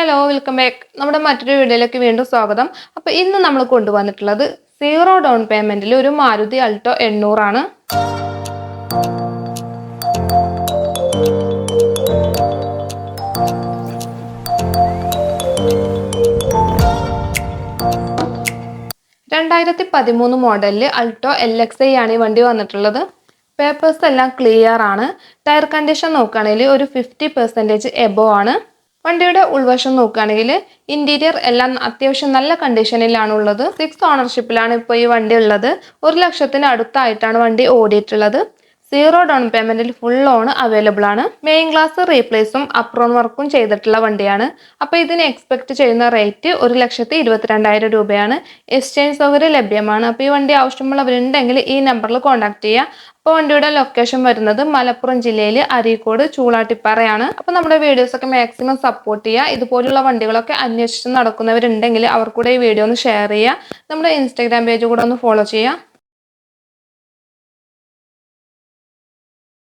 Hello welcome back നമ്മുടെ മറ്റൊരു വീഡിയോയിലേക്ക് വീണ്ടും സ്വാഗതം. അപ്പോൾ ഇന്ന് നമ്മൾ കൊണ്ടുവന്നിട്ടുള്ളത് സീറോ ഡൗൺ പേയ്മെന്റിൽ ഒരു മാരുതി അൾട്ടോ എണ്ണൂറാണ് രണ്ടായിരത്തി പതിമൂന്ന് മോഡലിൽ അൾട്ടോ എൽ എക്സ് ഐ ആണ് ഈ വണ്ടി വന്നിട്ടുള്ളത്. പേപ്പേഴ്സ് എല്ലാം ക്ലിയർ ആണ്. ടയർ കണ്ടീഷൻ നോക്കുകയാണെങ്കിൽ ഒരു ഫിഫ്റ്റി പെർസെന്റേജ് എബോ ആണ്. വണ്ടിയുടെ ഉൾവശം നോക്കുകയാണെങ്കിൽ ഇന്റീരിയർ എല്ലാം അത്യാവശ്യം നല്ല കണ്ടീഷനിലാണ് ഉള്ളത് സിക്സ് ഓണർഷിപ്പിലാണ് ഇപ്പോൾ ഈ വണ്ടി ഉള്ളത്. ഒരു ലക്ഷത്തിന് അടുത്തായിട്ടാണ് വണ്ടി ഓടിയിട്ടുള്ളത്. സീറോ ഡൗൺ പേയ്മെന്റിൽ ഫുൾ ലോൺ അവൈലബിൾ ആണ്. മെയിൻ ക്ലാസ് റീപ്ലേസും അപ്രോൺ വർക്കും ചെയ്തിട്ടുള്ള വണ്ടിയാണ്. അപ്പോൾ ഇതിന് എക്സ്പെക്ട് ചെയ്യുന്ന റേറ്റ് ഒരു ലക്ഷത്തി ഇരുപത്തിരണ്ടായിരം രൂപയാണ്. എക്സ്ചേഞ്ച് സൗകര്യം ലഭ്യമാണ്. അപ്പോൾ ഈ വണ്ടി ആവശ്യമുള്ളവരുണ്ടെങ്കിൽ ഈ നമ്പറിൽ കോൺടാക്ട് ചെയ്യുക അപ്പോൾ വണ്ടിയുടെ ലൊക്കേഷൻ വരുന്നത് മലപ്പുറം ജില്ലയിൽ അരീക്കോട് ചൂളാട്ടിപ്പാറയാണ്. അപ്പോൾ നമ്മുടെ വീഡിയോസ് ഒക്കെ മാക്സിമം സപ്പോർട്ട് ചെയ്യുക. ഇതുപോലുള്ള വണ്ടികളൊക്കെ അന്വേഷിച്ച് നടക്കുന്നവരുണ്ടെങ്കിൽ അവർക്കൂടെ ഈ വീഡിയോ ഒന്ന് ഷെയർ ചെയ്യുക. നമ്മുടെ ഇൻസ്റ്റാഗ്രാം പേജ് കൂടെ ഒന്ന് ഫോളോ ചെയ്യുക.